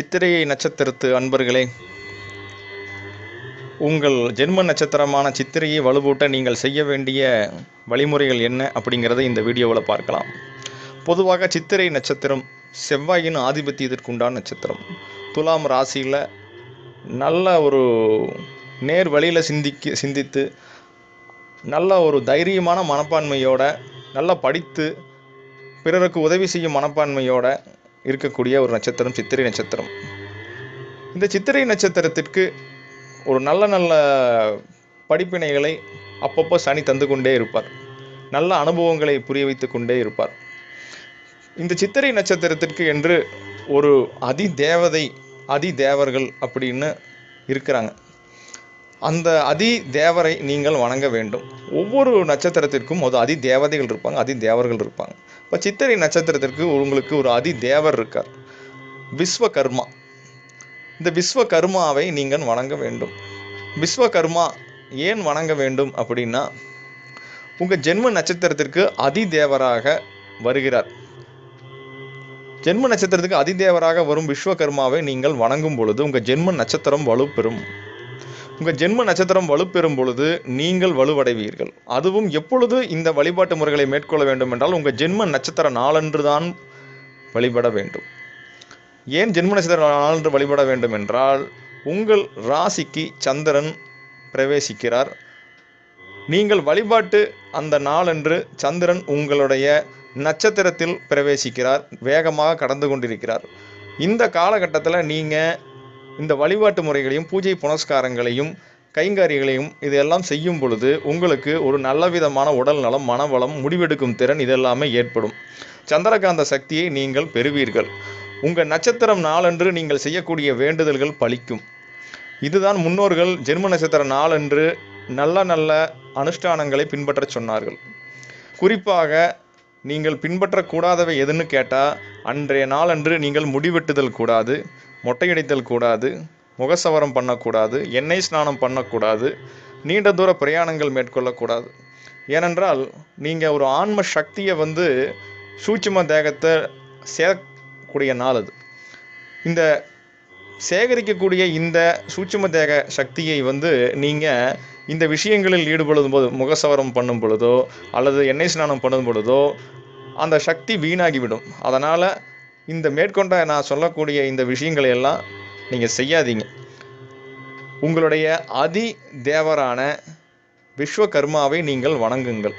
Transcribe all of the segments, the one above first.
சித்திரையை நட்சத்திரத்து அன்பர்களே உங்கள் ஜென்ம நட்சத்திரமான சித்திரையை வலுவூட்ட நீங்கள் செய்ய வேண்டிய வழிமுறைகள் என்ன அப்படிங்கிறத இந்த வீடியோவில் பார்க்கலாம். பொதுவாக சித்திரை நட்சத்திரம் செவ்வாயின் ஆதிபத்தியத்திற்குண்டான நட்சத்திரம். துலாம் ராசியில் நல்ல ஒரு நேர் வழியில் சிந்திக்க சிந்தித்து நல்ல ஒரு தைரியமான மனப்பான்மையோட நல்லா படித்து பிறருக்கு உதவி செய்யும் மனப்பான்மையோட இருக்கக்கூடிய ஒரு நட்சத்திரம் சித்திரை நட்சத்திரம். இந்த சித்திரை நட்சத்திரத்திற்கு ஒரு நல்ல நல்ல படிப்பினைகளை அப்பப்போ சனி தந்து கொண்டே இருப்பார். நல்ல அனுபவங்களை புரிய வைத்து கொண்டே இருப்பார். இந்த சித்திரை நட்சத்திரத்திற்கு என்று ஒரு அதி தேவதை அதி தேவர்கள் அப்படின்னு இருக்கிறாங்க. அந்த அதி தேவரை நீங்கள் வணங்க வேண்டும். ஒவ்வொரு நட்சத்திரத்திற்கும் ஒரு அதி தேவதைகள் இருப்பாங்க அதி தேவர்கள் இருப்பாங்க. இப்போ சித்திரை நட்சத்திரத்திற்கு உங்களுக்கு ஒரு அதி தேவர் இருக்கார். விஸ்வகர்மா. இந்த விஸ்வகர்மாவை நீங்கள் வணங்க வேண்டும். விஸ்வகர்மா ஏன் வணங்க வேண்டும் அப்படின்னா உங்கள் ஜென்ம நட்சத்திரத்திற்கு அதி தேவராக வருகிறார். ஜென்ம நட்சத்திரத்துக்கு அதிதேவராக வரும் விஸ்வகர்மாவை நீங்கள் வணங்கும் பொழுது உங்கள் ஜென்ம நட்சத்திரம் வலுப்பெறும். உங்கள் ஜென்ம நட்சத்திரம் வலுப்பெறும் பொழுது நீங்கள் வலுவடைவீர்கள். அதுவும் எப்பொழுது இந்த வழிபாட்டு முறைகளை மேற்கொள்ள வேண்டும் என்றால் உங்கள் ஜென்ம நட்சத்திர நாளன்று தான் வழிபட வேண்டும். ஏன் ஜென்ம நட்சத்திர நாளன்று வழிபட வேண்டும் என்றால் உங்கள் ராசிக்கு சந்திரன் பிரவேசிக்கிறார். நீங்கள் வழிபாட்டு அந்த நாளன்று சந்திரன் உங்களுடைய நட்சத்திரத்தில் பிரவேசிக்கிறார் வேகமாக கடந்து கொண்டிருக்கிறார். இந்த காலகட்டத்தில் நீங்கள் இந்த வழிபாட்டு முறைகளையும் பூஜை புனஸ்காரங்களையும் கைங்காரிகளையும் இதெல்லாம் செய்யும் பொழுது உங்களுக்கு ஒரு நல்ல விதமான உடல் நலம் மனவளம் முடிவெடுக்கும் திறன் இதெல்லாமே ஏற்படும். சந்திரகாந்த சக்தியை நீங்கள் பெறுவீர்கள். உங்கள் நட்சத்திரம் நாளன்று நீங்கள் செய்யக்கூடிய வேண்டுதல்கள் பலிக்கும். இதுதான் முன்னோர்கள் ஜென்ம நட்சத்திர நாளன்று நல்ல நல்ல அனுஷ்டானங்களை பின்பற்றச் சொன்னார்கள். குறிப்பாக நீங்கள் பின்பற்றக்கூடாதவை எதுன்னு கேட்டால் அன்றைய நாளன்று நீங்கள் முடிவெட்டுதல் கூடாது மொட்டையடித்தல் கூடாது முகசவரம் பண்ணக்கூடாது எண்ணெய் ஸ்நானம் பண்ணக்கூடாது நீண்ட தூர பிரயாணங்கள் மேற்கொள்ளக்கூடாது. ஏனென்றால் நீங்கள் ஒரு ஆன்ம சக்தியை வந்து சூட்சும தேகத்தை சேரக்கூடிய நாள் அது. இந்த சேகரிக்கக்கூடிய இந்த சூட்சும தேக சக்தியை வந்து நீங்கள் இந்த விஷயங்களில் ஈடுபடும் போது முகசவரம் பண்ணும் பொழுதோ அல்லது எண்ணெய் ஸ்நானம் பண்ணும் பொழுதோ அந்த சக்தி வீணாகிவிடும். அதனால் இந்த மேற்கொண்ட நான் சொல்லக்கூடிய இந்த விஷயங்களை எல்லாம் நீங்கள் செய்யாதீங்க. உங்களுடைய அதி தேவரான விஸ்வகர்மாவை நீங்கள் வணங்குங்கள்.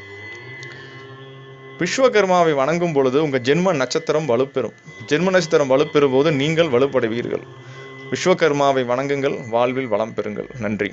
விஸ்வகர்மாவை வணங்கும் பொழுது உங்கள் ஜென்ம நட்சத்திரம் வலுப்பெறும். ஜென்ம நட்சத்திரம் வலுப்பெறும் போது நீங்கள் வலுப்படுவீர்கள். விஸ்வகர்மாவை வணங்குங்கள் வாழ்வில் வளம் பெறுங்கள். நன்றி.